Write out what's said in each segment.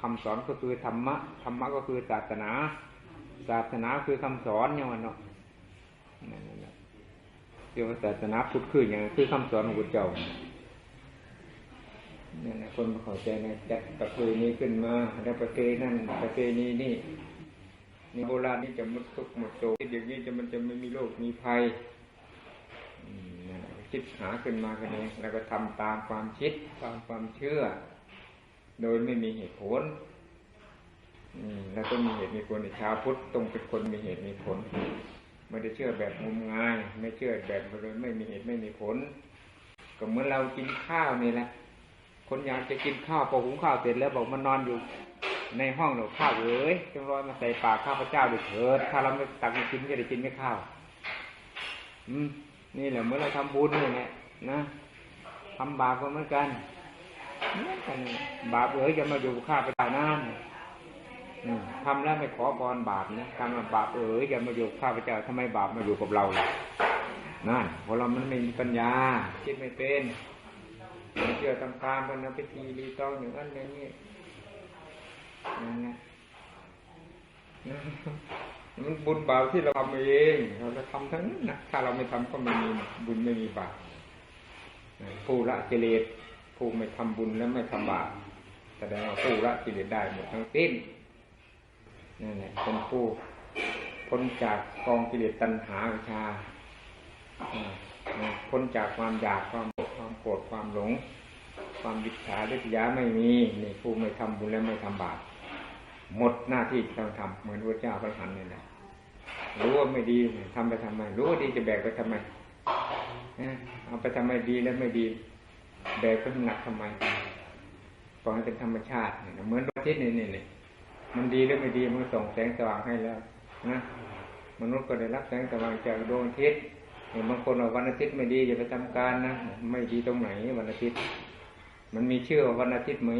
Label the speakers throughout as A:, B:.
A: คำสอนก็คือธรรมะธรรมะก็คือศาสนา ศาสนาคือคำสอนอย่างนั้นเนาะเรียกว่าศาสนาพุทธคืออย่างคือคำสอนของพระเจ้าเนี่ยนะคนมาเข้าใจในจัดประเพณีขึ้นมาแล้วประเพณีนั่นประเพณีนี่นี่โบราณนี่จะหมดทุกข์หมดโศกเดี๋ยวนี้จะมันจะไม่มีโรคมีภัยคิดหาขึ้นมากันเองแล้วก็ทำตามความคิดตามความเชื่อ โดยไม่มีเหตุผลอืมแล้วต้องมีเหตุมีผลในชาวพุทธต้องเป็นคนมีเหตุมีผลไม่ได้เชื่อแบบงมงาย ไม่เชื่อแบบโดยไม่มีเหตุไม่มีผล ก็เหมือนเรากินข้าวนี่แหละ คนอยากจะกินข้าวพอหุงข้าวเสร็จแล้วบอกมันนอนอยู่ ในห้องหนูข้าวเอ๋ยจงรอยมาใส่ปากข้าพเจ้าด้วยเถิดถ้าเราไม่ตักกินจะได้กินไม่ข้าว อืม นี่แหละเมื่อเราทำบุญนี่แหละนะทำบาปก็เหมือนกัน บาปเอ๋ยจะมาอยู่ข้าพเจ้านานทำแล้วไม่ขอพรบาปนะทำบาปเอ๋ยจะมาอยู่ข้าพเจ้าทำไมบาปมาอยู่กับเราล่ะนั่นเพราะเรามันไม่มีปัญญาคิดไม่เป็นเชื่อตามตามกันนะพิธีรีตองอย่างนั้นอย่างนี้นั่นนะมันบุญบาปที่เราทำเองเราจะทำทั้งนั้นนะถ้าเราไม่ทำก็ไม่มีบุญไม่มีบาปผู้ละกิเลส ผู้ไม่ทำบุญและไม่ทำบาปแสดงว่าผู้ละกิเลสได้หมดทั้งสิ้นนั่นแหละเป็นผู้พ้นจากกองกิเลสตัณหาวิชาพ้นจากความอยากความโกรธความโกรธความหลง ความวิชาดิษยาไม่มีนี่ผู้ไม่ทำบุญและไม่ทำบาปหมดหน้าที่ที่ต้องทำเหมือนพระเจ้าพระหันนี่แหละรู้ว่าไม่ดีทำไปทำไม รู้ว่าดีจะแบกไปทำไมเอาไปทำไมดีแล้วไม่ดี แบกไปหนักทำไมปล่อยให้เป็นธรรมชาติเหมือนดวงอาทิตย์นี่นี่มันดีหรือไม่ดีมันส่งแสงสว่างให้แล้วนะมนุษย์ก็ได้รับแสงสว่างจากดวงอาทิตย์บางคนว่าวันอาทิตย์ไม่ดีอย่าไปทำการนะไม่ดีตรงไหนวันอาทิตย์ มันมีชื่อว่าวันอาทิตย์ไหม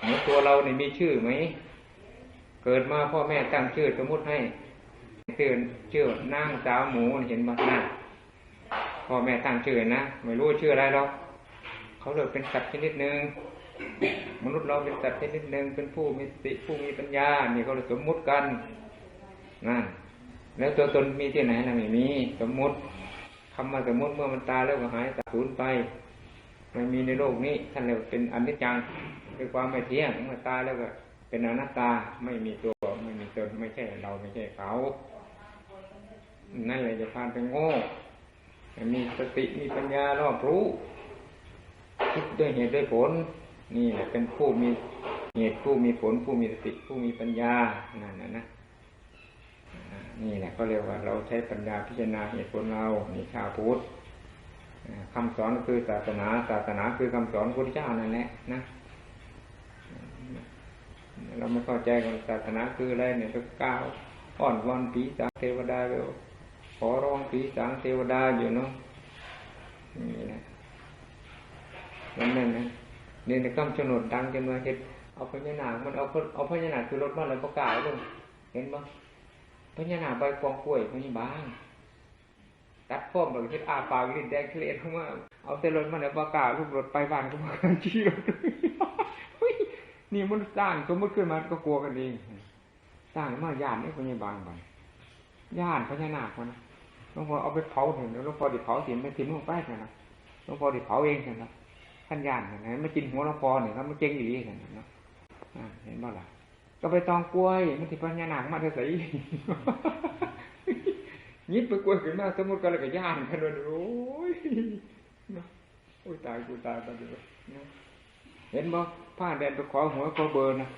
A: เหมือนตัวเราเนี่ยมีชื่อไหมเกิดมาพ่อแม่ตั้งชื่อสมมติให้ชื่อชื่อนางสาวหมูเห็นบ้างนะพ่อแม่ตั้งชื่อนะไม่รู้ชื่ออะไรหรอก เขาเลยเป็นสัตว์ชนิดหนึ่งมนุษย์เราเป็นสัตว์ชนิดหนึ่งเป็นผู้มีสติผู้มีปัญญานี่เขาเลยสมมุติกันนั่นแล้วตัวตนมีที่ไหนนะไม่มีสมมุติคำว่าสมมุติเมื่อมันตายแล้วก็หายสูญไปไม่มีในโลกนี้ท่านเรียกเป็นอนิจจังคือความไม่เที่ยงเมื่อตายแล้วก็ เป็นอนัตตาไม่มีตัวไม่มีตนไม่ใช่เราไม่ใช่เขา นั่นเลยจะพานไปโง่มีสติมีปัญญารอบรู้ คิดด้วยเหตุด้วยผล นี่แหละเป็นผู้มีเหตุผู้มีผล ผู้มีสติผู้มีปัญญานั่นนะนะนี่แหละก็เรียกว่าเราใช้ปัญญาพิจารณาเหตุผลเรานี่ชาวพุทธคำสอนคือศาสนา ศาสนาคือคำสอนพระพุทธเจ้านั่นแหละนะเราไม่เข้าใจของศาสนาคืออะไรเนี่ยก็ก้าวอ้อนวอนผีสางเทวดาไปขอร้องผีสางเทวดาอยู่เนาะนี่นะ นั่นนั่นนะนี่ยในคำชนดดังจนมาเห็นเอาพญานาคมันเอาเอาพญานาคคือรถมาเลยประกาศลงเห็นปะพญานาคใบกองกล้วยพญาบางตัดพ้อมแบบเห็ดอาปากลิ้นแดงเคลียดเข้ามาเอาเตรถมาเลยประกาศลูกรถไปบ้านก็มาชี้รถนี่มันสร้างสมมติขึ้นมาก็กลัวกันเองสร้างมาญาตินี่พญาบางไปญาติพญานาคมันหลวงพ่อเอาไปเผาถึงหลวงพ่อดิเผาสิไม่ทิ้งลงไปนะหลวงพ่อดิเผาเองกันนะ ท่านญาตินะไม่กินหัวลวงพ่อเนี่ยแล้วมันเจ๊งอีหลีกันนะเห็นบ้าล่ะก็ไปตองกล้วยมันติพญานาคมาเถอะสิยิบไปกล้วยขึ้นมาสมมติก็เลยกับย่านกันเลยโอ้ยโอ้ยตายกูตายไปเลยเห็นบ่ผ้าแดนไปขอหัวขอเบอร์นะ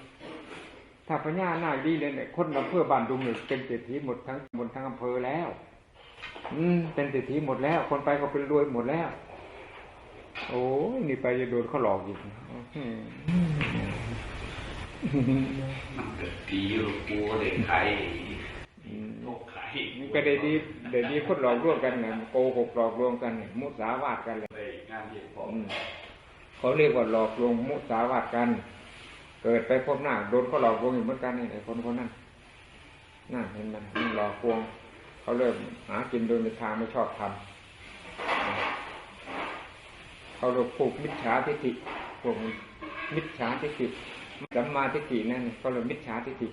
A: ถ้าพญานาคดีเลยเนี่ยคนอำเภอบ้านดุงเนี่ยเป็นเศรษฐีหมดทั้งหมดทั้งอำเภอแล้ว อืมเป็นเศรษฐีหมดแล้ว คนไปเขาเป็นรวยหมดแล้ว โอ้ยนี่ไปจะโดนเขาหลอกอีก
B: มันเกิดปีอยู่กูเด็กไข่โรคไข่
A: มันก็ได้ดีได้ดีคนหลอกลวงกันเนี่ยโกหกหลอกลวงกันเนี่ยมุสาวาทกันเลย
B: ไปงานเย็นพอ
A: อืมเขาเรียกว่าหลอกลวงมุสาวาทกัน เกิดไปพบหน้าโดนเขาหลอกลวงอีกเหมือนกันนี่ไอ้คนคนนั้นน่าเห็นมันมันหลอกลวงเขาเริ่มหากินโดยในทางไม่ชอบทำ เขาเรียกพวกมิจฉาทิฏฐิพวกมิจฉาทิฏฐิสัมมาทิฏฐินั่นก็เลยกมิจฉาทิฏฐิ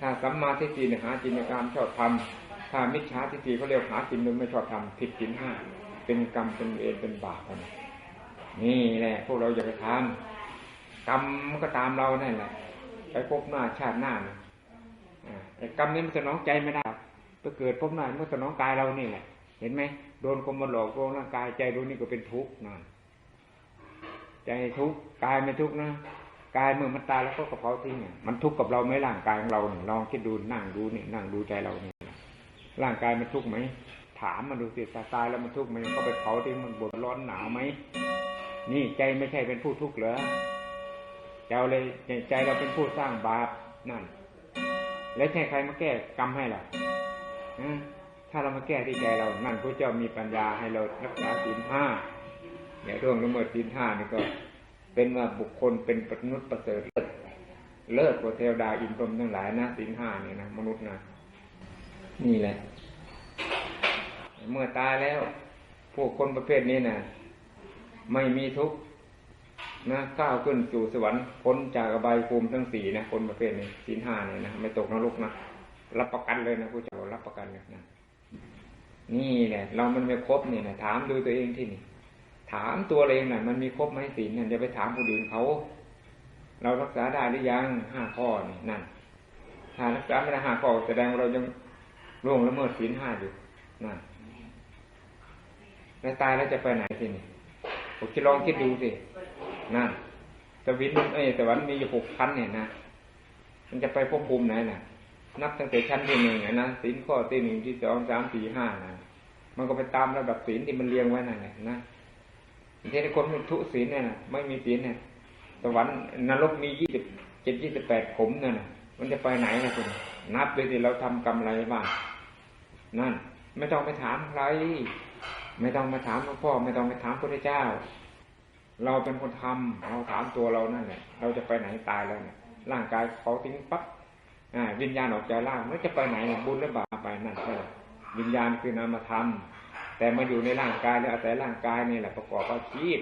A: ถ้าสัมมาทิฏฐิเนี่ยหาจินในการชอบทำถ้ามิจฉาทิฏฐิเขาเรียกหาจินโดยไม่ชอบทำผิดจินห้าเป็นกรรมเป็นเวรเป็นบาปกันนี่แหละพวกเราอย่าไปทำกรรมมันก็ตามเรานั่นแหละไปพบหน้าชาติหน้านะอ่าแต่กรรมนี้มันสนองใจไม่ได้ไปเกิดพบหน้ามันสนองกายเรานี่แหละ เห็นไหมโดนคนมาหลอกโกงร่างกายใจรู้นี่ก็เป็นทุกข์นะใจทุกข์กายไม่ทุกข์นะกายเมื่อมันตายแล้วก็กระเพราทิ้งเนี่ยมันทุกข์กับเราไหมร่างกายของเราเนี่ยลองคิดดูนั่งดูนี่นั่งดูใจเราเนี่ยร่างกายมันทุกข์ไหมถามมาดูสิตายแล้วมันทุกข์ไหมก็ไปเผาทิ้งมันบดร้อนหนาวไหมนี่ใจไม่ใช่เป็นผู้ทุกข์เหรอใจเราเลยใจเราเป็นผู้สร้างบาปนั่น แล้วใช่ใครมาแก้กรรมให้ล่ะอืม ถ้าเรามาแก้ที่ใจเรา นั่นพระเจ้ามีปัญญาให้เรารักษาศีลห้าเนี่ยเรื่องละเมิดศีลห้านี่ก็ เป็นว่าบุคคลเป็นมนุษย์ประเสริฐเลิศกว่าเทวดาอินพรหมทั้งหลายนะศีลห้านี่นะมนุษย์นะนี่แหละ เมื่อตายแล้ว พวกคนประเภทนี้นะไม่มีทุกข์นะก้าวขึ้นสู่สวรรค์พ้นจากอบายภูมิทั้งสี่นะคนประเภทนี้ศีลห้าเนี่ยนะไม่ตกนรกนะรับประกันเลยนะผู้เจ้ารับประกันเลยนะ นี่แหละเรามันไม่ครบนี่นะถามดูตัวเองที่นี่ ถามตัวเราเองนะ่ะ มันมีครบไหมศีลเนี่ยอย่าไปถามคนอื่นเขา เรารักษาได้หรือยังห้าข้อนี่นั่นถ้ารักษาไม่ได้ห้าข้อแสดงว่าเรายังล่วงละเมิดศีลห้าอยู่นั่นแล้วตายแล้วจะไปไหนทีนี่ผมจะลองคิดดูสินั่นสวินเอ้ยสวรรค์มีอยู่หกพันเนี่ยนะมันจะไปภพภูมิไหนน่ะ นับตั้งแต่ชั้นที่หนึ่งนะศีลข้อที่หนึ่งที่สองสามสี่ห้านะมันก็ไปตามระดับศีลที่มันเรียงไว้นั่นแหละนะเทศคนทุศีลเนี่ยนะไม่มีศีลเนี่ยสวรรค์นรกมียี่สิบเจ็ดยี่สิบแปดขุมนั่นน่ะมันจะไปไหนนะคุณนับเลยที่เราทำกรรมอะไรบ้างนั่น ไม่ต้องไปถามใครไม่ต้องมาถามหลวงพ่อ ไม่ต้องไปถามพระเจ้า เราเป็นคนทำเราถามตัวเรานั่นแหละเราจะไปไหนตายแล้วเนี่ยร่างกายเขาทิ้งปั๊บ วิญญาณออกจากร่างมันจะไปไหนนี่ยบุญหรือบาปไปนั่นใช่วิญญาณคือนามธรรมแต่มาอยู่ในร่างกายแล้วอาศัยร่างกายนี่แหละประกอบอาชีพ